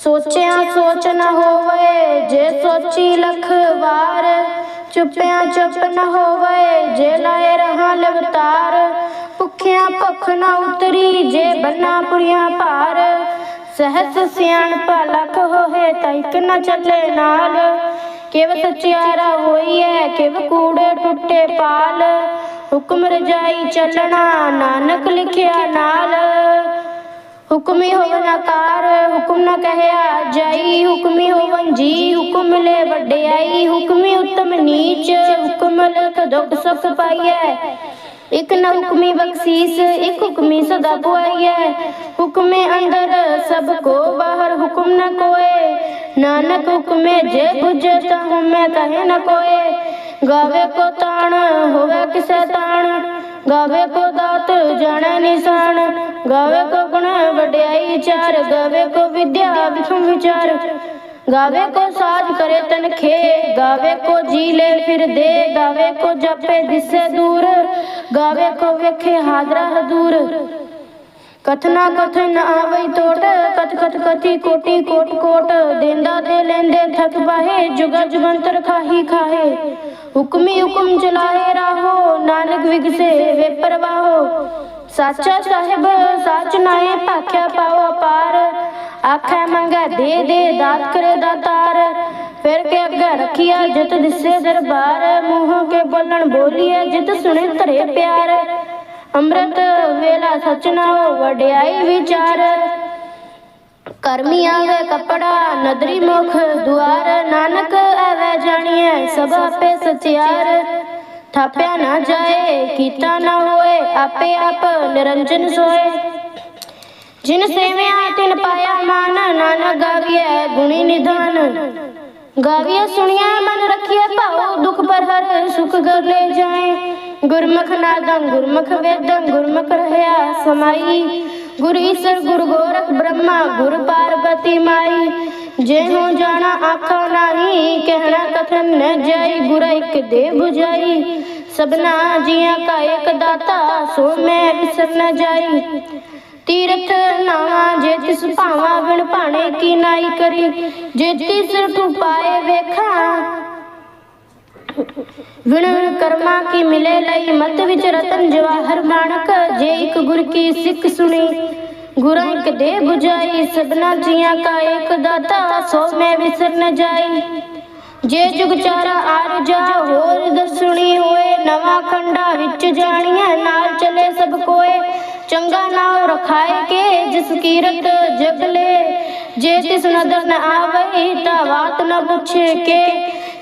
ਸੋਚਿਆ ਸੋਚ ਨਾ ਹੋਵੇ, ਜੇ ਸੋਚੀ ਲਖ ਵਾਰ, ਚੁੱਪਿਆ ਚੁੱਪ ਨ ਹੋਵੇ, ਜੇ ਲਾਏ ਰਹਾ ਲਵਤਾਰ ਭੁੱਖਿਆ ਭੁੱਖ ਨ ਉਤਰੀ, ਜੇ ਬੰਨਾ ਪੁਰੀਆਂ ਭਾਰ, ਸਹਸ ਸਿਆਣਪ ਲਖ ਹੋਏ ਤਾਂ ਇੱਕ ਨ ਚੱਲੇ ਨਾਲ, ਕਿਵ ਸਚਿਆਰਾ ਹੈ ਕਿਵ ਕੂੜੇ ਟੁੱਟੇ ਪਾਲ, ਹੁਕਮ ਰਜਾਈ ਚੱਲਣਾ, ਨਾਨਕ ਲਿਖਿਆ ਨਾਲ। ਹੁਕਮੀ ਹੋਵਨ ਆਕਾਰ ਹੁਕਮ ਨ ਕਹਿਆ ਜਾਈ ਹੁਕਮੀ ਹੋਵਨ ਜੀ ਹੁਕਮ ਲੈ ਵੱਡਿਆਈ, ਹੁਕਮੀ ਉਤਮ ਨੀਚ, ਹੁਕਮ ਲਖ ਦੁਖ ਸੁਖ ਪਾਈਐ। ਇਕ ਨ ਹੁਕਮੀ ਬਖਸ਼ੀਸ, ਇਕ ਹੁਕਮੀ ਸਦਾ ਪੁਆਈਐ। ਹੁਕਮੇ ਅੰਦਰ ਸਭ ਕੋ ਬਾਹਰ ਹੁਕਮ ਨ ਕੋਏ। ਨਾਨਕ ਹੁਕਮੇ ਜੇ ਬੁਝੇ ਤਾ ਹਉਮੈ ਕਹੇ ਨ ਕੋਏ। ਗਾਵੇ ਕੋ ਤਾਣ, ਹੋਵੇ ਕਿਸੈ ਤਾਣ। ਗਾਵੇ ਕੋ ਦਾਤ ਜਾਣੈ ਨਿਸ਼ਾਨ, ਗਾਵੇ ਕੋ ਗੁਣ ਵਡਿਆਈ ਚਾਰ, ਗਾਵੇ ਕੋ ਵਿਦਿਆ ਵਿਖਮ ਵਿਚਾਰ। ਗਾਵੇ ਕੋ ਸਾਜ ਕਰੇ ਤਨਖੇ ਗਾਵੇ ਕੋ ਜੀ ਲੈ ਫਿਰ ਦੇ, ਗਾਵੇ ਕੋ ਜਪੇ ਦਿਸੇ ਦੂਰ। ਗਾਵੇ ਕੋ ਵੇਖੇ ਹਾਜ਼ਰਾ ਹਦੂਰ। ਕਥਨਾ ਕਥਨ ਆਵਈ ਟੋਟ ਕਥ ਕਥ ਕਥੀ ਕੋਟੀ ਕੋਟ ਕੋਟ, ਦੇਂਦਾ ਦੇ ਲੈਂਦੇ ਥਕ ਬਾਹੇ, ਜੁਗਾ ਜੁਗੰਤਰ ਖਾਹੀ ਖਾਹੇ। ਹੁਕਮੀ ਹੁਕਮ ਚਲਾਏ ਰਾਹੋ, ਨਾਨਕ ਵਿਗਸੇ ਵੇ ਪਰਵਾਹੋ। ਸਾਚਾ ਸਾਹਿਬ, ਸਾਚ ਨਾਏ ਭਾਖਿਆ ਪਾਓ ਅਪਾਰ। ਆਖੈ ਮੰਗੈ ਦੇ ਦੇ ਦਾਤ ਕਰੇ ਦਾਤਾਰ ਫਿਰ ਕੇ ਅੱਗੇ ਰੱਖਿਆ ਜਿਤ ਦਿਸੇ ਦਰਬਾਰ। ਮੂੰਹ ਕੇ ਬੋਲਣ ਬੋਲੀਏ ਜਿਤ ਸੁਣੇ ਧਰੇ ਪਿਆਰ। ਅੰਮ੍ਰਿਤ ਵੇਲਾ ਸਚਨਾ ਵਡਿਆਈ ਵਿਚਾਰ। ਕਰਮੀ ਆਵੇ ਕਪੜਾ, ਨਦਰੀ ਮੁਖ, ਦੁਆਰ। ਨਾਨਕ ਆਵੇ ਜਾਣੀਐ, ਸਭ ਆਪੇ ਸਚਿਆਰ। ਥਾਪਿਆ ਨਾ ਜਾਏ, ਕੀਤਾ ਨਾ ਹੋਏ, ਆਪੇ ਆਪ ਨਿਰੰਜਨ ਸੋਏ। ਜਿਨ ਸੇਵਿਆ ਤਿਨ ਪਾਇਆ ਮਾਨ, ਨਾਨਕ ਗਾਵੀਐ ਗੁਣੀ ਨਿਧਾਨ। ਗਾਵੀਐ ਸੁਣੀਐ ਮਨ ਰੱਖੀਐ ਭਾਉ, ਦੁਖ ਪਰ ਹਰ ਸੁਖ ਗਰ ਜਾਏ। ਗੁਰਮੁਖ ਨਾਦੰ ਗੁਰਮੁਖ ਵੇਦੰ ਗੁਰਮੁਖ ਰਹਾ ਸਮਾਈ। ਗੁਰ ਈਸਰ, ਗੁਰ ਗੋਰਖ ਬ੍ਰਹਮਾ, ਗੁਰ ਪਾਰਬਤੀ ਮਾਈ। ਜੇ ਹੋ ਜਾਣਾ ਆਖਾ ਨਹੀਂ, ਕਹਿਣਾ ਕਥਨ ਨ ਜਾਈ, ਗੁਰ ਇੱਕ ਦੇ 부ਜਾਈ ਸਭਨਾ ਜੀਆਂ ਕਾ ਇੱਕ ਦਾਤਾ, ਸੋ ਮੈਂ ਵਿਸਰ ਨ ਜਾਈ। ਤੀਰਥ ਨਾਵਾ ਜੇ ਤਿਸ ਭਾਵਾ, ਵਿਣ ਭਾਣੇ ਕੀ ਨਾਈ ਕਰੀ। ਜੇ ਤਿਸ ਟੁਪਾਏ ਵੇਖਾਂ ਵਿਣ ਵਿਣ ਕਰਮਾ ਕੀ ਮਿਲੇ ਲਈ ਮਤ ਵਿੱਚ ਰਤਨ ਜਵਾਹਰ ਮਾਣਕ ਜੇ ਇੱਕ ਗੁਰ ਕੀ ਸਿੱਖ ਸੁਣੀ ਗੁਰਾਂ ਇੱਕ ਦੇ 부ਜਾਈ ਸਭਨਾ ਜੀਆਂ ਕਾ ਇੱਕ ਦਾਤਾ ਸੋ ਮੈਂ ਵਿਸਰ ਨ ਜਾਈ ਜੇ ਜੁਗ ਚਾਰਾ ਆਰ ਜਾ ਹੋਰ ਦਸੁਣੀ ਹੋਏ ਨਵਾਂ ਖੰਡਾ ਵਿੱਚ ਜਾਣੀਐ ਨਾਲ ਚਲੇ ਸਭ ਕੋਏ ਚੰਗਾ ਨਾਮ ਰਖਾਏ ਕੇ ਜਿਸ ਕੀਰਤ ਜਗਲੇ ਜੇ ਤਿਸ ਨਦਰ ਨ ਆਵਈ ਤਾ ਬਾਤ ਨ ਪੁੱਛੇ ਕੇ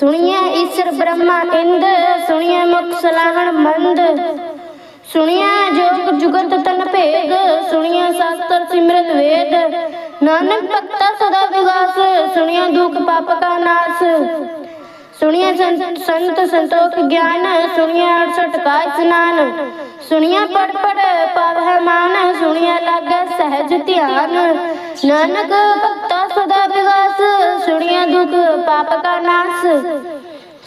ਸੁਣਿਆ ਈਸ਼ਰ ਬ੍ਰਹਮਾ ਇੰਦ ਸੁਣਿਆ ਮੁਖ ਸਲਾਹਣ ਮੰਦ। ਸੁਣਿਆ ਜੋਗ ਜੁਗਤ ਤਨ ਭੇਦ ਸੁਣਿਆ ਸ਼ਾਸਤਰ ਸਿਮਰਤ ਵੇਦ। ਨਾਨਕ ਭਗਤਾ ਸਦਾ ਵਿਗਾਸ ਸੁਣਿਆ ਦੁਖ ਪਾਪ ਕਾ ਨਾਸ। ਸੁਣਿਆ ਸੰਤ ਸੰਤੋਖ ਗਿਆਨ ਸੁਣਿਆ 68 ਕਾ ਇਸਨਾਨ। ਸੁਣਿਆ ਪੜ ਪੜ ਪਾਵਹਿ ਮਾਨ ਸੁਣਿਆ ਲਾਗੈ ਸਹਿਜ ਧਿਆਨ। ਨਾਨਕ ਭਗਤਾ ਸਦਾ ਵਿਗਾਸ ਸੁਣੀਏ ਦੁਖ, ਪਾਪ ਕਾ ਨਾਸ।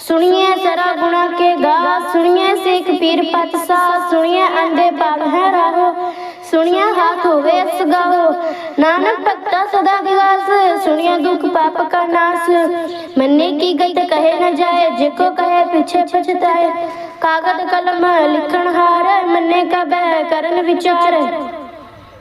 ਸੁਣੀਏ ਸਰਾ ਗੁਣਾ ਕੇ ਗਾ ਸੁਣੀਏ ਸਿੱਖ ਪੀਰ ਪਤਸਾ। ਸੁਣੀਏ ਅੰਦੇ ਪਾਪ ਹੈ ਰਾਹੋ ਸੁਣਿਆ ਹਾਥ ਹੋਵੇ ਸਗਾਓ ਨਾਨਕ ਭਗਤਾ ਸਦਾ ਵਿਗਾਸ ਸੁਣਿਆ ਦੁਖ, ਪਾਪ ਕਾ ਨਾਸ। ਮੰਨੇ ਕੀ ਗਤ ਕਹੇ ਨਾ ਜਾਏ, ਜੇ ਕੋ ਕਹੇ ਪਿੱਛੇ ਪਛਤਾਏ। ਕਾਗਦ ਕਲਮ ਲਿਖਣ ਹਾਰ, ਮੰਨੇ ਕਬੈ ਕਰਨ ਵਿਚਾਰ।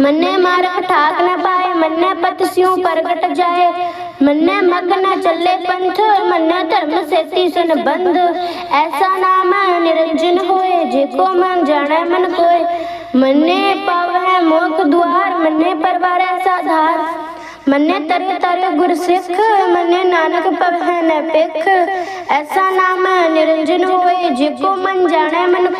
ਮੰਨੇ ਮਾਰਾ ਠਾਕ ਨਾ ਪਾਏ, ਮੰਨੇ ਪਤ ਸਿਉ ਪ੍ਰਗਟ ਜਾਏ। ਮੰਨੇ ਮਗ ਨਾ ਚੱਲੇ ਪੰਥ, ਮੰਨੇ ਧਰਮ ਸੇਤੀ ਸੰਬੰਧ। ਐਸਾ ਨਾਮ ਨਿਰੰਜਨ ਹੋਏ, ਜੇ ਕੋ ਮਨ ਜਾਣੈ ਮਨ ਕੋਏ। ਮੰਨੇ ਪਾਵੈ ਮੋਖ ਦੁਆਰ, ਮੰਨੇ ਪਰਵਾਰ ਐਸਾ ਧਾਰ ਮੰਨੇ ਤਰ ਤਰ ਗੁਰ ਸਿੱਖ, ਮੰਨੇ ਨਾਨਕ ਪਵੈ ਨ ਪਿਖ ਐਸਾ ਨਾਮ ਨਿਰੰਜਨ ਹੋਏ, ਜੇ ਕੋ ਮਨ ਜਾਣੈ ਮਨ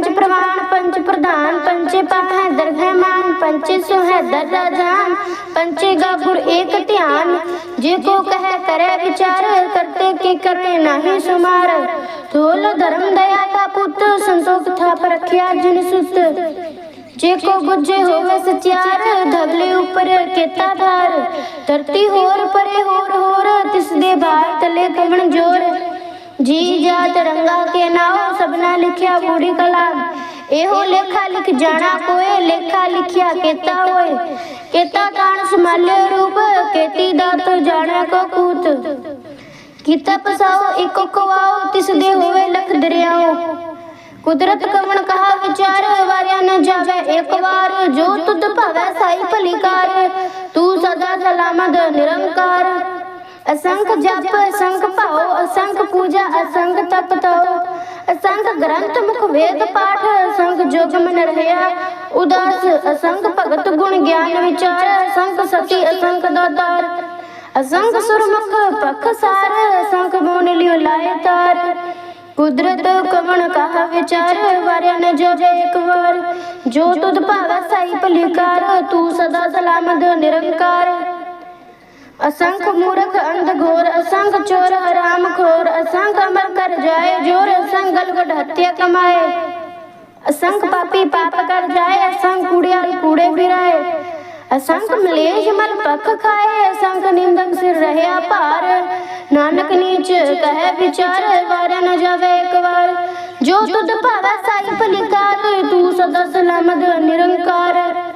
ਪੰਜ ਪ੍ਰਵਾਨ, ਪੰਜ ਪ੍ਰਧਾਨ ਪੰਚੇ ਪਾਪ ਹੈ ਦਰਗਹਿ ਮਾਨ ਪੰਚੇ ਸੋ ਹੈ ਦਰ ਰਾਜਾਨ ਪੰਚੇ ਗਾ ਗੁਰ ਏਕ ਧਿਆਨ। ਜੇ ਕੋ ਕਹੈ ਕਰੈ ਵਿਚਾਰ, ਕਰਤੇ ਕੀ ਕਰੇ ਨਾਹੀ ਸੁਮਾਰ। ਧੋਲ ਧਰਮ ਦਇਆ ਕਾ ਪੁੱਤ, ਸੰਤੋਖ ਥਾਪ ਰਖਿਆ ਜਿਨ ਸੁਤ। ਜੇ ਕੋ ਗੁਜੇ ਹੋਵੇ ਸਚਿਆਰ, ਧਗਲੇ ਉੱਪਰ ਕੀਤਾ ਧਾਰ। ਧਰਤੀ ਹੋਰ ਪਰੇ ਹੋਰ ਹੋਰ, ਤਿਸ ਦੇ ਬਾਹਰ ਜੀ ਜਾਤ ਰੰਗਾ ਕੇ ਨਾਉ, ਸਭਨਾ ਲਿਖਿਆ ਬੂੜੀ ਕਲਾਮ। ਇਹੋ ਲੇਖਾ ਲਿਖ ਜਾਣਾ ਕੋਏ, ਲੇਖਾ ਲਿਖਿਆ ਕੀਤਾ ਹੋਏ ਕੀਤਾ ਕਾਣ ਸਮਾਲਿਓ ਰੂਪ, ਕੀਤੀ ਦਾਤ ਜਾਣਾ ਕੋ ਕੂਤ। ਕੀਤਾ ਪਸਾਓ ਇਕ ਕਵਾਓ ਤਿਸ ਦੇ ਹੋਵੇ ਲਖ ਦਰਿਆਓ ਕੁਦਰਤ ਕਵਣ ਕਹਾ ਵਿਚਾਰ, ਵਾਰਿਆ ਨ ਜਾਵੇ ਇੱਕ ਵਾਰ। ਜੋ ਤੁਧ ਭਵੈ ਸਾਈ ਭਲੀ ਕਾਰ। ਤੂੰ ਸਦਾ ਸਲਾਮਤ ਨਿਰੰਕਾਰ। ਅਸੰਖ ਜਪ ਅਸੰਖ ਭਾਉ ਅਸੰਖ ਪੂਜਾ ਅਸੰਖ ਤਪ ਤਉ ਅਸੰਖ ਗ੍ਰੰਥ ਮੁਖ ਵੇਦ ਪਾਠ ਅਸੰਖ ਜੋਗ ਮਨ ਰਹਿਆ ਉਦਾਸ ਅਸੰਖ ਭਗਤ ਗੁਣ ਗਿਆਨ ਵਿਚਾਰ ਅਸੰਖ ਸਤੀ ਅਸੰਖ ਦਾਤਾਰ ਅਸੰਖ ਸੁਰਮੁਖ ਪਖ ਸਾਰ ਅਸੰਖ ਬੋਨ ਲਿਓ ਲਾਏ ਤਾਰ ਕੁਦਰਤ ਕਵਣ ਕਹਾ ਵਿਚਾਰ ਵਾਰਿਆ ਨ ਜਾਵੇ ਇੱਕ ਵਾਰ ਜੋ ਤੁਧ ਭਾਵੈ ਸਾਈ ਭਲੀਕਾਰ ਤੂੰ ਸਦਾ ਸਲਾਮਤ ਨਿਰੰਕਾਰ ਅਸੰਖ ਮੂਰਖ, ਅੰਧ ਘੋਰ, ਅਸੰਖ ਚੋਰ, ਹਰਾਮ ਖੋਰ, ਅਸੰਖ ਅਮਰ ਕਰ ਜਾਏ, ਜੋਰ ਅਸੰਖ ਗਲਗਟ ਹੱਤਿਆ ਕਮਾਏ। ਅਸੰਖ ਪਾਪੀ ਪਾਪ ਕਰ ਜਾਏ, ਅਸੰਖ ਕੂੜਿਆਲ ਕੂੜੇ ਫਿਰਾਏ। ਅਸੰਖ ਮਲੇਸ਼ ਮਲ ਪਖ ਖਾਏ, ਅਸੰਖ ਨਿੰਦਕ ਸਿਰ ਰਹਿਆ ਭਾਰ। ਨਾਨਕ ਨੀਚ ਕਹੈ ਵਿਚਾਰ, ਵਾਰਿਆ ਨ ਜਾਵੇ ਇੱਕ ਵਾਰ। ਜੋ ਤੁਧ ਭਾਵੈ ਸਾਈ ਭਲਿਕਾਰ ਤੂੰ ਸਦਾ ਸਲਾਮਤ ਨਿਰੰਕਾਰ।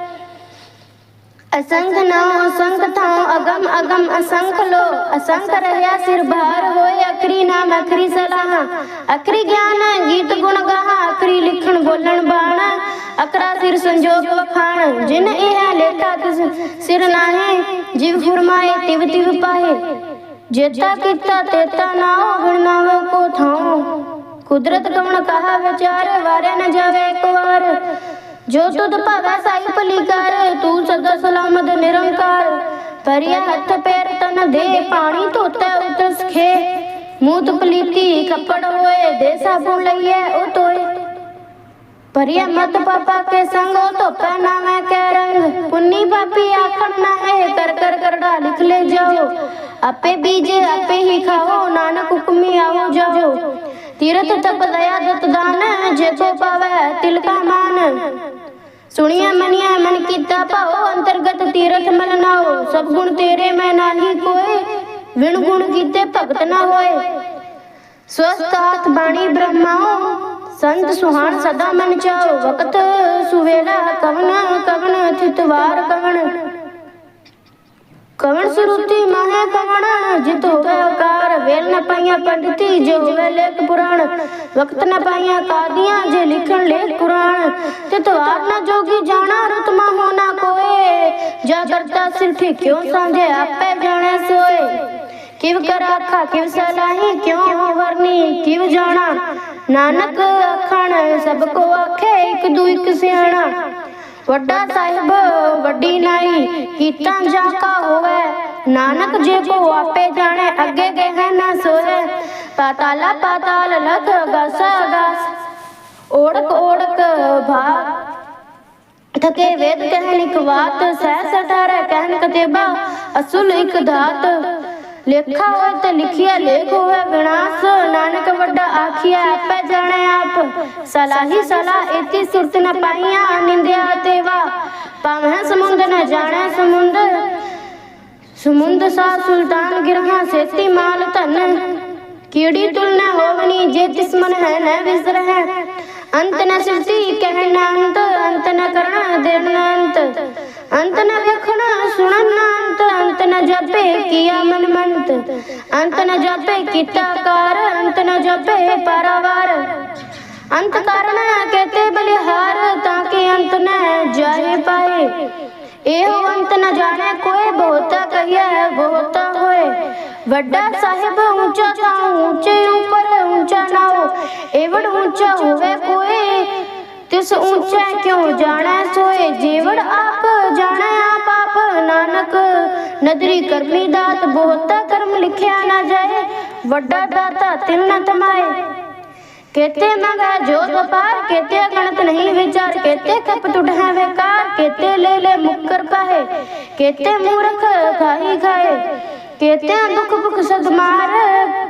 ਅਸੰਖ ਨਾਮ ਅਸੰਖ ਥਾਂ ਅਗਮ ਅਗਮ ਅਸੰਖ ਲੋ ਅਸੰਖ ਰਹਿਆ ਸਿਰ ਭਾਰ ਹੋਏ ਅਕਰੀ ਨਾਮ ਅਕਰੀ ਸਲਾਹ। ਅਕਰੀ ਗਿਆਨ ਗੀਤ ਗੁਣ ਗਾਹਾ ਅਕਰੀ ਲਿਖਣ ਬੋਲਣ ਬਾਣ। ਅਕਰਾ ਸਿਰ ਸੰਜੋਗ ਵਖਾਣ, ਜਿਨ ਇਹ ਲੇਖਾ ਤਿਸ ਸਿਰ ਨਾਹੇ, ਜਿਵ ਫਰਮਾਏ ਤਿਵ ਤਿਵ ਪਾਹੇ। ਜੇਤਾ ਕੀਤਾ ਤੇਤਾ ਨਾਉ, ਗੁਣ ਨਾਵ ਕੋ ਥਾਉ। ਕੁਦਰਤ ਕਵਣ ਕਹਾ ਵਿਚਾਰ, ਵਾਰਿਆ ਨ ਜਾਵੇ ਇੱਕ ਵਾਰ। ਜੋ ਤੁਧ ਭਾਵੈ ਸਾਈ ਭਲੀ ਕਰ ਤੂੰ ਸਦਾ ਸਲਾਮਤ ਨਿਰੰਕਾਰ। ਪਰਿਆ ਹੱਥ ਪੈਰ ਤਨ ਦੇ ਪਾਣੀ ਧੋਤਾ, ਉਤਸ ਖੇ। ਮੂਤ ਪਲੀਤੀ ਕੱਪੜ ਹੋਏ, ਦੇ ਸਾਬੁਨ ਲਈਏ ਉਹ ਤੋਏ ਪਰਿਆ ਮਤ ਪਾਪਾ ਕੇ ਸੰਗ, ਉਹ ਧੋਪੈ ਨਾ ਮੈਂ ਕਹਿ ਰੰਗ। ਪੁੰਨੀ ਪਾਪੀ ਆਖਣ ਨਾ ਹੈ, ਕਰ ਕਰ ਕਰੜਾ ਲਿਖ ਲੈ ਜਾਓ। ਆਪੇ ਬੀਜੇ, ਆਪੇ ਹੀ ਖਾਓ, ਨਾਨਕ ਹੁਕਮੀ ਆਓ ਜਾਓ। ਤੀਰਥ ਤਪ ਦਇਆ ਦਤ ਦਾਨ ਜੇ ਕੋ ਪਾਵੈ ਤਿਲ ਕਾ ਮਾਨ। ਸੁਣਿਆ ਮਨਿਆ ਮਨ ਕੀਤਾ ਭਾਉ ਅੰਤਰਗਤ ਤੀਰਥ ਮਨ ਨਾਓ ਸਭ ਗੁਣ ਤੇਰੇ ਮੈਂ ਨਾਹੀ ਕੋਏ। ਵਿਣ ਗੁਣ ਕੀਤੇ ਭਗਤ ਨਾ ਹੋਏ। ਸਵਸਤ ਆਤ ਬਾਣੀ ਬ੍ਰਹਮਾਓ ਸੰਤ ਸੁਹਾਣ ਸਦਾ ਮਨ ਚਾਓ ਵਕਤ ਸੁਵੇਲਾ ਕਵਨ ਕਵਨ ਥਿਤਵਾਰ ਕਵਨ। ਕਵਨ ਸੁਰੂਤੀ ਮਹੇ ਕਵਨ ਜਿਤ ਹੋਵੇ ਆਕਾਰ ਵੇਲ ਨ ਪਾਈਆਂ ਪੰਡਿਤੀ, ਜੋ ਹੋਵੇ ਲੇਖ ਪੁਰਾਣ। ਵਕਤ ਨ ਪਾਈਆਂ ਕਾਦੀਆਂ, ਜੇ ਲਿਖਣ ਲੇਖ ਪੁਰਾਣ ਤਿਤਵਾਰ ਨ ਜੋਗੀ ਜਾਣਾ ਰਤਮਾ ਹੋਣਾ ਕੋਏ। ਜਾ ਕਰਤਾ ਸਿਰ ਕਿਉ ਸਾਂਝੇ, ਆਪੇ ਜਾਣੇ ਸੋਏ। ਕਿਵ ਕਰ ਆਖਾ, ਕਿਵ ਸਲਾਹੀ ਕਿਉ ਵਰਨੀ, ਕਿਵ ਜਾਣਾ। ਨਾਨਕ ਆਖਣ, ਸਭ ਕੋ ਆਖੇ, ਇੱਕ ਦੂ ਇੱਕ ਸਿਆਣਾ। ਵੱਡਾ ਸਾਹਿਬ, ਵੱਡੀ ਨਾਈ ਕੀਤਾ ਜਾ ਕਾ ਹੋਵੇ? ਨਾਨਕ ਜੇ ਕੋ ਆਪੇ ਜਾਣੇ, ਅੱਗੇ ਗਏ ਨਾ ਸੋਏ ਪਾਤਾਲਾ ਪਾਤਾਲ ਲਖ ਗਸਾ ਗਸ। ਓੜਕ ਓੜਕ ਭਾਗ ਥਕੇ ਵੇਦ ਕਹਿਣ ਇੱਕ ਸਹਿ ਸਟਾਰੇ ਕਹਿਣ ਕਤੇਬਾ। ਅਸੁਲ ਇੱਕ ਧਾਤ ਲੇਖਾ ਹੋਏ ਤੇ ਲਿਖਿਆ, ਲੇਖ ਹੋਵੇ ਵਿਨਾਸ਼ ਨਾਨਕ ਵੱਡਾ ਆਖਿਆ ਆਪੇ ਜਾਣੇ ਆਪ। ਸਲਾਹੀ ਸਲਾਹ ਇਤੀ ਸੁਰਤ ਨ ਪਾਈਆਂ, ਨਿੰਦਿਆ ਤੇਵਾ। ਪਾਵਹਿ ਸਮੁੰਦ ਨ ਜਾਣੈ ਸਮੁੰਦ ਸਮੁੰਦ ਸਾ ਸੁਲਤਾਨ ਗਿਰਹਾ ਸੇਤੀ ਮਾਲ ਧਨ। ਕੀੜੀ ਤੁਲ ਹੋਵਨੀ ਜੇ ਤਿਸ ਮਨ ਹੈ ਨ ਵਿਸਰ ਹੈ। ਅੰਤ ਨ ਸਿਫਤੀ ਕਹਿਣਾ ਅੰਤ ਅੰਤ ਨ ਕਰਣਾ ਦੇਣਾ ਅੰਤ। ਅੰਤ ਨ ਵੇਖਣਾ, ਸੁਣਨਾ ਅੰਤ ਅੰਤ ਨ ਜਾਪੇ ਕੀਆ ਮਨ ਮਨ ਅੰਤ ਨ ਜਾਪੇ ਕੀਤਾ ਕਾਰ ਅੰਤ ਨ ਜਾਪੇ ਪਾਰਾਵਾਰ ਅੰਤ ਕਾਰਨ ਕਹਤੇ ਬਲਿਹਾਰ ਤਾਂ ਕਿ ਅੰਤ ਨ ਜਾਏ ਪਾਏ ਇਹੋ ਅੰਤ ਨ ਜਾਣੇ ਕੋਈ ਬਹੁਤਾ ਕਹੀਐ ਬਹੁਤਾ ਹੋਏ ਵੱਡਾ ਸਾਹਿਬ ਉੱਚਾ ਤਾਂ ਉੱਚੇ ਉੱਪਰ ਉੱਚਾ ਨਾ ਹੋ ਏਵੜ ਉੱਚਾ ਹੋਵੇ ਕੋਈ ਤਿਸ ਉੱਚਾ ਕਿਉ ਜਾਣਾ ਸੋਏ? ਜੀਵੜ ਆਪ ਜਾਣਾ ਆਪ ਆਪ, ਨਾਨਕ ਨਦਰੀ ਕਰਮੀ ਦਾਤ, ਬਹੁਤਾ ਕਰਮ ਲਿਖਿਆ ਨਾ ਜਾਏ, ਵੱਡਾ ਦਾਤਾ ਤਿਲ ਤਮਾਏ ਕੇਤੇ ਮੰਗਾ ਜੋ ਵਪਾਰ ਕੇਤੇ ਗਣਤ ਨਹੀਂ ਵਿਚਾਰ, ਕੇਤੇ ਕਪਟ ਉਠਾ ਵੇਕਾਰ, ਕੇਤੇ ਲੈ ਲੈ ਮੁੱਕਰ ਪਾਹੇ, ਕੇਤੇ ਮੂਰਖ ਖਾਈ ਖਾਏ ਕੇਤੇ ਦੁੱਖ ਭੁਖ ਸਦ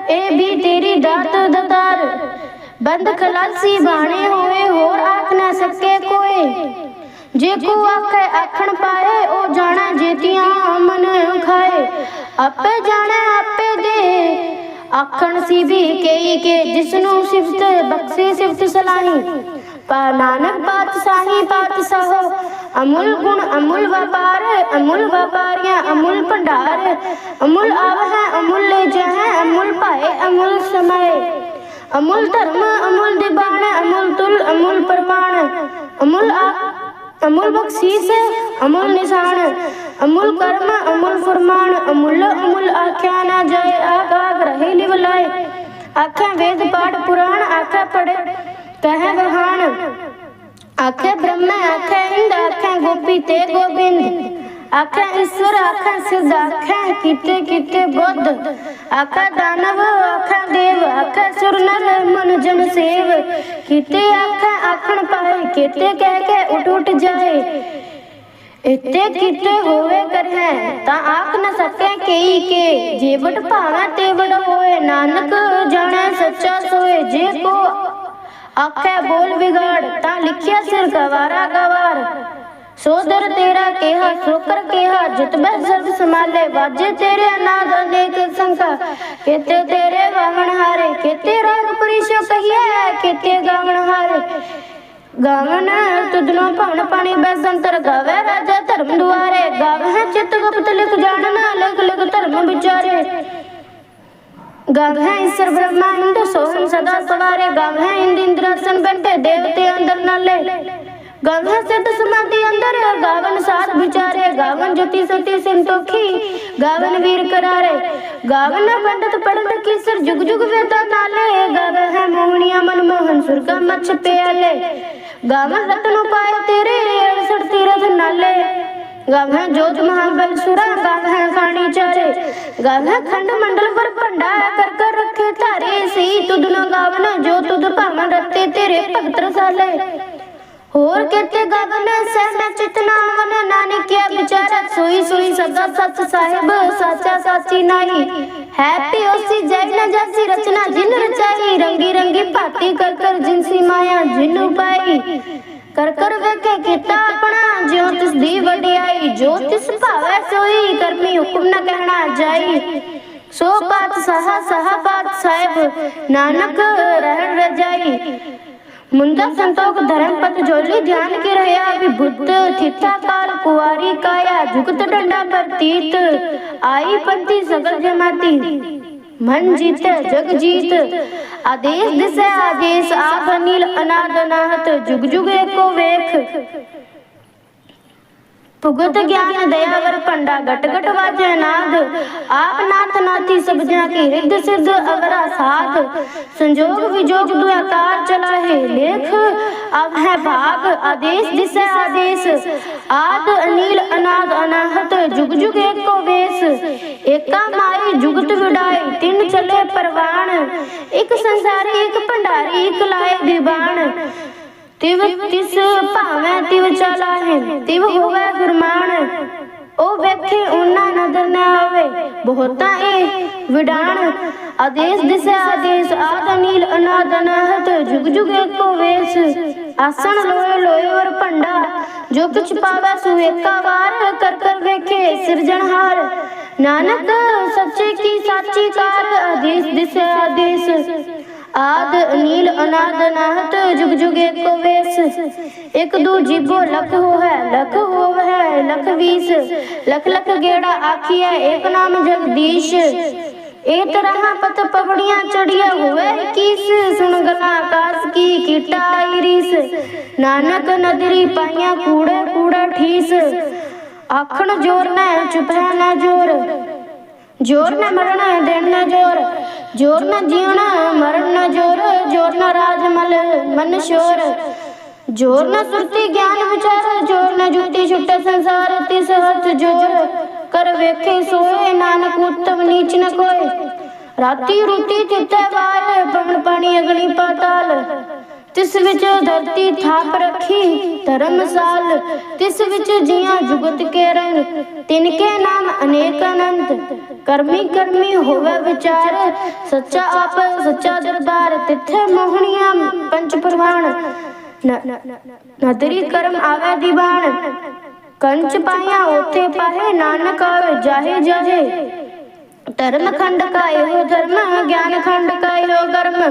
ਇਹ ਵੀ ਤੇਰੀ ਦਾਤ ਦਤਾਰ। ਬੰਦ ਖਲਾਸੀ ਬਾਣੇ ਹੋਏ ਹੋਰ ਆਖ ਨਾ ਸਕੇ ਕੋਈ। ਜੇ ਕੋ ਆਖੇ ਆਖਣ ਪਾਏ, ਉਹ ਜਾਣਾ ਜੇਤੀਆਂ ਮਨ ਖਾਏ। ਆਪੇ ਜਾਣਾ ਆਪੇ ਦੇ। ਆਖਣ ਸੀ ਵੀ ਕਈ ਕੇ ਜਿਸ ਨੂੰ ਸਿਫਤ ਬਖਸ਼ੇ ਸਿਫਤ ਸਲਾਹੀ। ਪਾ ਨਾਨਕ ਪਾਤਸ਼ਾਹੀ ਪਾਤਸ਼ਾਹੋ, ਅਮੁਲ ਗੁਣ ਅਮੁਲ ਵਪਾਰ, ਅਮੁਲ ਵਪਾਰੀਆਂ ਅਮੁਲ ਭੰਡਾਰ। ਅਮੁਲ ਆਵ ਹੈ ਅਮੁਲ ਲੈ ਜਾ ਹੈ ਅਮੁਲ ਭਾਏ, ਅਮੁਲ ਸਮਾਏ। ਅਮੁੱਲ ਧਰਮ ਅਮੁੱਲ ਦਿਬਾਨ ਅਮੁੱਲ ਤੁਲ ਅਮੁੱਲ ਪ੍ਰਮਾਣ ਅਮੁੱਲ ਅਮੁੱਲ ਬਖਸ਼ੀਸ ਅਮੁੱਲ ਨਿਸ਼ਾਨ ਅਮੁੱਲ ਕਰਮ ਅਮੁੱਲ ਫਰਮਾਨ ਅਮੁੱਲ ਅਮੁੱਲ ਆਖਿਆ ਨਾ ਜਾਏ ਆਗ ਆਗ ਰਹੇ ਲਿਵ ਲਾਏ ਆਖੇ ਵੇਦ ਪਾਠ ਪੁਰਾਣ ਆਖੇ ਪੜੇ ਕਹੇ ਵਹਾਨ ਆਖੇ ਬ੍ਰਹਮ ਆਖੇ ਇੰਦ ਆਖੇ ਗੋਪੀ ਤੇ ਗੋਬਿੰਦ ਆਖੇ ਈਸ਼ਵਰ ਆਖੇ ਸਿੱਧ ਆਖੇ ਕੀਤੇ ਕੀਤੇ ਬੁੱਧ ਆਖੇ ਦਾਨਵ ਆਖੇ ਦੇਵ ਆਖੇ ਸੁਰ ਨਰ ਮਨ ਜਨ ਸੇਵ ਕੀਤੇ ਆਖੇ ਆਖਣ ਪਾਏ ਕੀਤੇ ਕਹਿ ਕੇ ਉਠ ਉਠ ਜਾਏ ਇਤੇ ਕਿਤੇ ਹੋਵੇ ਕਰ ਹੈ ਤਾਂ ਆਖ ਨ ਸਕੇ ਕਈ ਕੇ ਜੀਵਟ ਭਾਵੇਂ ਤੇ ਵਡ ਹੋਏ ਨਾਨਕ ਜਾਣੈ ਸੱਚਾ ਸੋਏ ਜੇ ਕੋ ਆਖੇ ਬੋਲ ਵਿਗਾੜ ਤਾਂ ਲਿਖਿਆ ਸਿਰ ਗਵਾਰਾ ਗਵਾਰ ਸੋਦਰ ਤੇਰਾ ਕਿਹਾ, ਸੋਕਰ ਕਿਹਾ, ਜਿਤ ਸਰਬ ਸਮਾਲੇ ਵਾਜੇ ਤੇਰੇ ਅਨਾਦ ਅਨੇਕ ਸੰਖਾ। ਕਿਤੇ ਤੇਰੇ ਵਾਵਣ ਹਾਰੇ, ਕਿਤੇ ਰਾਗ ਪਰਿਸ਼ੋ ਕਹੀਏ, ਕਿਤੇ ਗਾਵਣ ਹਾਰੇ। ਗਾਵਨ ਤੁਧਨੋ ਭਵਨ ਪਾਣੀ ਬੈਸੰਤਰ ਗਾਵੇ ਰਾਜਾ ਧਰਮ ਦੁਆਰੇ। ਗਾਵੇ ਚਿਤ ਗੁਪਤ ਲਿਖ ਜਾਣਨਾ, ਲਿਖ ਲਿਖ ਧਰਮ ਵਿਚਾਰੇ। ਗਾਵੇ ਈਸ਼ਰ ਬ੍ਰਹਮਾਨੰਦ ਸੋਹਣ ਸਦਾ ਸਵਾਰੇ। ਗਾਵੇ ਇੰਦ ਇੰਦਰਾਸਨ ਬੈਠੇ, ਦੇਵਤੇ ਅੰਦਰ ਨਾਲੇ। ਗਾਵੇ ਸਿੱਧ ਸਮਾਧੀ ਅੰਦਰ ਗਾਵਨ ਸਾਧ ਵਿਚਾਰੇ, ਗਾਵਨ ਜਤੀ ਸਤੀ ਸੰਤੋਖੀ, ਗਾਵਨ ਵੀਰ ਕਰਾਰੇ। ਗਾਵਨ ਪੰਡਤ ਪੰਡਤ ਕੀਸਰ ਜੁਗ ਜੁਗ ਵੇਦਾ ਨਾਲੇ, ਗਾਵੇ ਹੈ ਮੋਹਣੀਆਂ ਮਨਮੋਹਨ ਸੁਰਗਾ ਮਛ ਪਿਆਲੇ। ਗਾਵਨ ਰਤਨ ਪਾਏ ਤੇਰੇ 68 ਤੀਰਥ ਨਾਲੇ। ਗਾਵਨ ਜੋਤ ਮਹਾਬਲ ਸੁਰਾ ਗਾਵਨ ਖਾਣੀ ਚਾਰੇ। ਗਾਵਨ ਖੰਡ ਮੰਡਲ ਪਰ ਭੰਡਾ ਕਰ ਕਰ ਰੱਖੇ ਧਾਰੇ। ਸੀ ਤੁਧ ਨਾ ਗਾਵਨ, ਜੋ ਤੁਧ ਭਾਵਨ ਰਤੇ, ਤੇਰੇ ਭਗਤ ਰਸਾਲੇ। ਹੋਰ ਕਿਤੇ ਗਗਨ ਸਹਿ ਚਿਤਨਾ ਮਨ ਨਾਨਕਿਆ ਵਿਚਾਰਾ ਸੋਈ ਸੋਈ ਸਦਾ ਸੱਚ ਸਾਹਿਬ, ਸਾਚਾ ਸਾਚੀ ਨਾਹੀ। ਹੈ ਪਿਓਸੀ ਜੈ ਨ ਰਚਨਾ, ਜਿਨ ਰਚਾਈ, ਰੰਗੀ ਰੰਗੀ ਭਾਤੀ ਕਰ ਕਰ ਜਿਨਸੀ ਮਾਇਆ, ਜਿਨ ਪਾਈ ਕਰ ਕਰ ਵੇਖੇ ਕੀਤਾ ਆਪਣਾ, ਜਿਉ ਤਿਸ ਦੀ ਵਡਿਆਈ, ਜੋ ਤਿਸ ਭਾਵੈ ਸੋਈ, ਕਰਮੀ ਹੁਕਮ ਨਾ ਕਹਿਣਾ ਜਾਈ। ਸੋ ਬਾਤ ਸਹਾ ਸਹਾ ਬਾਤ ਸਾਹਿਬ ਨਾਨਕ ਰਹਿਣ ਰਜਾਈ। मुंदा संतोष धर्म पथ जोली ध्यान के रहया विभुत थिता काल कुवारी काया जुगत डंडा प्रतीत आई पंथी सगल जमाती मन जीत जग जीत आदेश दिशा आदेश आप अनिल अनाद अनाहत जुग जुग एको वेख ਭੁਗਤ ਗਿਆਨ ਦਇਆਵਰ ਪੰਡਾ ਗਟ ਗਟ ਵਾਜੈ ਨਾਦ ਆਪ ਨਾਥ ਨਾਥੀ ਸਭ ਜਨਾ ਕੀ ਰਿੱਧ ਸਿੱਧ ਅਵਰਾ ਸਾਧ ਸੰਜੋਗ ਵਿਜੋਗ ਦੁ ਆਕਾਰ ਚਲਾਹੇ। ਲੇਖ ਅਬ ਹੈ ਭਾਗ ਆਦੇਸ਼ ਦਿਸੈ ਆਦੇਸ਼। ਆਦ ਅਨੀਲ ਅਨਾਦ ਅਨਾਹਤ ਜੁਗ ਜੁਗ ਏਕੋ ਵੇਸ। ਏਕਾ ਮਾਈ ਜੁਗਤ ਵਿਡਾਈ ਤਿੰਨ ਚੱਲੇ ਪਰਵਾਣ। ਇੱਕ ਸੰਸਾਰੀ ਇੱਕ ਭੰਡਾਰੀ ਇੱਕ ਲਾਏ ਦੀਵਾਨ। ਤਿਵ ਤਿਸ ਭਾਵੇਂ ਤਿਵ ਚਲਾਹੇ, ਤਿਵ ਹੋਵੇ ਗੁਰਮਾਨ। ਉਹ ਵੇਖੇ ਉਹਨਾਂ ਨਦਰ ਨਾ ਆਵੇ, ਬਹੁਤਾ ਇਹ ਵਿਡਾਣ। ਆਦੇਸ਼ ਦਿਸੇ, ਆਦੇਸ਼ ਆਦ ਨੀਲ ਅਨਾਦ ਅਨਾਹਤ, ਜੁਗ ਜੁਗ ਏਕੋ ਵੇਸ। ਆਸਣ ਲੋਏ ਲੋਏ ਔਰ ਭੰਡਾ, ਜੋ ਕੁਛ ਪਾਵੇ ਸੋ ਏਕਾ ਵਾਰ, ਕਰ ਕਰ ਵੇਖੇ ਸਿਰਜਣਹਾਰ ਨਾਨਕ ਸੱਚੇ ਕੀ ਸਾਚੀ ਕਾਰ, ਆਦੇਸ਼ ਦਿਸ, ਆਦੇਸ਼। ਆਦ ਅਨੀਲ ਅਨਾਦ ਅਨਾਹਤ ਜੁਗ ਜੁਗ ਏਕੋ ਵੇਸ। ਇੱਕ ਦੂ ਜੀਬੋ ਲਖ ਹੋ ਲਖ ਹੋਵ ਲਖ ਵੀਸ। ਲਖ ਲਖ ਗੇੜਾ ਆਖੀਐ, ਏਕ ਨਾਮ ਜਗਦੀਸ਼। ਇਹ ਤਰ੍ਹਾਂ ਪਤ ਪਵੜੀਆਂ ਚੜੀਆਂ ਹੋਵੇ ਕਿਸ। ਸੁਣ ਗਲਾ ਆਕਾਸ ਕੀ ਕੀਟਾ ਆਈ ਨਾਨਕ ਨਦਰੀ ਪਾਈਆਂ ਕੂੜੇ ਕੂੜਾ ਠੀਸ। ਆਖਣ ਜੋਰ ਨਾ ਚੁਪੈ ਨਾ ਜੋਰ। ਜੋਰ ਨਾ ਮਰਣਾ ਦੇਣ ਜੋਰ ਨਾ ਜੀਵਣਾ ਮਰਨ ਨਾ ਜੋਰ ਜੋਰ ਨਾ ਰਾਜਮਲ, ਮਨ ਸ਼ੋਰ। ਜੋਰ ਨਾ ਸੁਰਤੀ ਗਿਆਨ ਵਿਚਾਰ, ਜੋਰ ਨਾ ਜੁਤੀ ਛੁੱਟੇ ਸੰਸਾਰ, ਤਿਸ ਹੱਥ ਜੋਰ। ਕਰ ਵੇਖੇ ਸੋਏ, ਨਾਨਕ ਉਤਮ ਨੀਚ ਨ ਕੋਏ। ਰਾਤੀ ਰੁਤੀ ਤਿੱਥੇ ਵਾਰ ਪਵਨ ਪਾਣੀ ਅਗਨੀ ਪਾਤਾਲ। ਤਿਸ ਵਿੱਚ ਧਰਤੀ ਥਾਪ ਰੱਖੀ ਧਰਮਸਾਲ ਤਿਸ ਵਿੱਚ ਜੀਆਂ ਜੁਗਤ ਕੇ ਰੰਗ ਤਿਨ ਕੇ ਨਾਮ ਅਨੇਕ ਅਨੰਤ ਕਰਮੀ ਕਰਮੀ ਹੋਵੇ ਵਿਚਾਰ, ਸੱਚਾ ਆਪ, ਸੱਚਾ ਦਰਬਾਰ, ਤਿੱਥੇ ਮੋਹਣੀਆਂ ਪੰਚ ਪ੍ਰਵਾਨ ਨਦਰੀ ਕਰਮ ਆਵੇ ਦੀਵਾਨ। ਕੰਚ ਪਾਇਆ ਉਥੇ ਪਾਏ ਨਾਨਕ ਆਵੇ, ਜਾਹੇ ਜਾਹੇ। ਧਰਮ ਖੰਡ ਕਾ ਇਹੋ ਧਰਮ ਗਿਆਨ ਖੰਡ ਕਾ ਇਹੋ ਕਰਮ।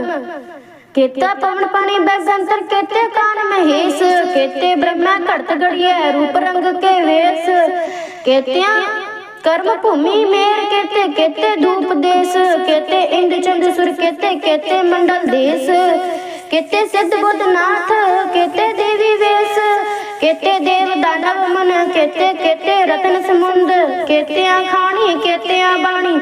केते पवन पानी बैसंतर केते कान महेश केते ब्रह्मा घड़त घड़िए रूप रंग के वेश केत्या कर्म भूमि मेर केते केते धूप देश केते इंद्र चंद्र सुर केते केते मंडल देश केते सिद्ध बुद्ध नाथ केते देवी वेश केते देव दानव मन केते केते रतन समुंद केते खाणी केते बाणी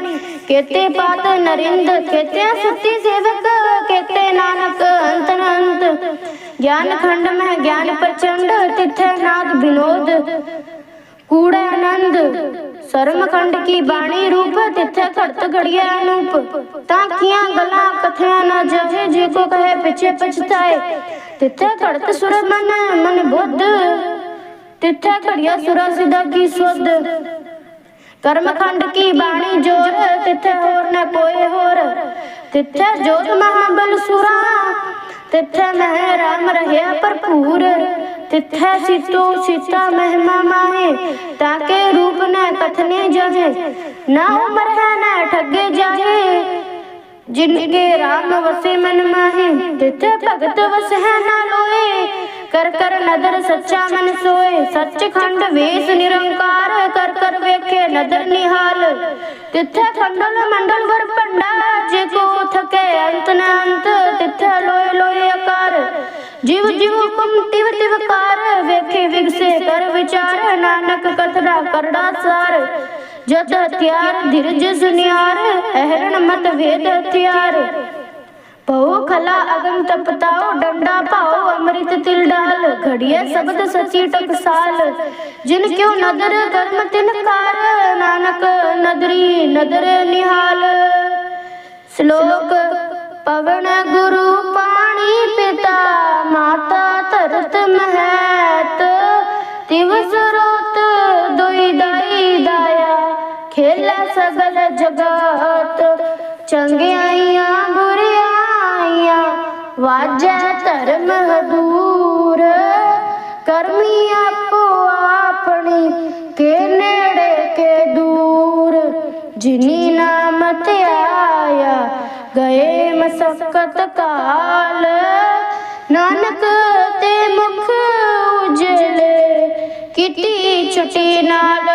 ਕੇਤੇ ਪਾਤ ਨਰਿੰਦ ਕੇਤੇ ਸੁਤੀ ਸੇਵਕ, ਕੇਤੇ ਨਾਨਕ ਅੰਤ ਅਨੰਤ ਗਿਆਨ ਖੰਡ ਮਹਿ ਗਿਆਨ ਪ੍ਰਚੰਡ, ਤਿਥੈ ਨਾਦ ਬਿਨੋਦ। ਕੂੜਾ ਆਨੰਦ, ਸਰਮ ਖੰਡ ਕੀ ਬਾਣੀ ਰੂਪ, ਤਿੱਥੇ ਘੜਤ ਘੜਿਆ ਅਨੂਪ। ਤਾਂ ਕੀਆਂ ਗੱਲਾਂ ਕਥਿਆ ਨਾ ਜਾਵੇ ਜੇ ਕੋ ਕਹੇ ਪਿਛੇ ਪਛਤਾਏ। ਤਿੱਥੇ ਘੜਤ ਸੁਰ ਮਨ ਮਨ ਬੁੱਧ। ਤਿੱਥੇ ਘੜਿਆ ਸੁਰ ਸਿਦਾ ਕੀ ਸੁਧ। ਕਰਮ ਖੰਡ ਕੀ ਬਾਣੀ ਜੋਰ ਤਿੱਥੇ ਹੋਰ ਨ ਕੋਏ ਹੋਰ। ਤਿੱਥੇ ਜੋਤ ਮਹਾਬਲ ਸੁਰਾ ਤਿੱਥੇ ਮਹਿ ਰਾਮ ਰਹਿਆ ਭਰਪੂਰ। ਤਿੱਥੇ ਸਿਤੋ ਸੀਤਾ ਮਹਿਮਾ ਮਾਹੇ ਤਾਂ ਕੇ ਰੂਪ ਨ ਕਥਨੇ ਜਾਹੇ ਨਾ ਉਮਰ ਹੈ ਨ ਠੱਗੇ ਜਾਹੇ ਜਿਨਕੇ ਰਾਮ ਵਸੇ ਮਨ ਮਾਹੇ ਤਿੱਥੇ ਭਗਤ ਵਸਹਿ ਨਾ ਲੋਏ ਕਰ ਕਰ ਨਦਰ ਸੱਚਾ ਮਨ ਸੋਏ। ਸੱਚ ਖੰਡ ਵੇਸ ਨਿਰੰਕਾਰ ਕਰ ਕਰ ਵੇਖੇ ਨਦਰ ਨਿਹਾਲ। ਤਿੱਥੇ ਖੰਡਲ ਮੰਡਲ ਵਰ ਭੰਡਾ, ਜੇ ਕੋ ਥਕੇ ਅੰਤ ਨ ਅੰਤ, ਤਿੱਥੇ ਲੋਏ ਲੋਏ ਆਕਾਰ। ਜਿਵ ਜਿਵ ਹੁਕਮ ਤਿਵ ਤਿਵ ਕਾਰ, ਵੇਖੇ ਵਿਗਸੇ ਕਰ ਵਿਚਾਰ, ਨਾਨਕ ਕਥੜਾ ਕਰੜਾ ਸਾਰ। ਜਤ ਹਥਿਆਰ ਧਿਰਜ ਸੁਨਿਆਰ ਅਹਰਣ ਮਤ ਵੇਦ ਹਥਿਆਰ। ਪਉ ਖਲਾ ਅਗਮ ਤਪਤਾਓ ਡੰਡਾ ਪਾਓ ਅੰਮ੍ਰਿਤ ਤਿਲ ਡਾਲ, ਘੜੀਏ ਸ਼ਬਦ ਸਚੀ ਟਕਸਾਲ। ਜਿਨ ਕਿਉ ਨਦਰ ਕਰਮ ਤਿਨ ਕਾਰ, ਨਾਨਕ ਨਦਰੀ ਨਦਰ ਨਿਹਾਲ। ਸ਼ਲੋਕ ਪਵਨ ਗੁਰੂ ਪਾਣੀ ਪਿਤਾ, ਮਾਤਾ ਧਰਤ ਮਹੈਤ। ਤਿਵ ਸਰੋਤ ਦੁਈ ਦਾਈ ਦਾਇਆ, ਖੇਲੇ ਸਗਲ ਜਗਤ। ਚੰਗਿਆਈਆਂ ਬੁਰਿਆਈਆਂ ਵਾਜੈ ਧਰਮ ਹਦੂਰ ਕਰਮੀ ਆਪੋ ਆਪਣੀ ਕੇ ਨੇੜੇ ਕੇ ਦੂਰ। ਜਿਨੀ ਨਾਮ ਧਿਆਇਆ ਗਏ ਮਸਕਤ ਕਾਲ। ਨਾਨਕ ਤੇ ਮੁਖ ਉਜਲੇ, ਕੀਤੀ ਛੁੱਟੀ ਨਾਲ।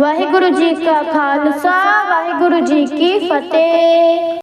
ਵਾਹਿਗੁਰੂ ਜੀ ਕਾ ਖਾਲਸਾ, ਵਾਹਿਗੁਰੂ ਜੀ ਕੀ ਫਤਿਹ।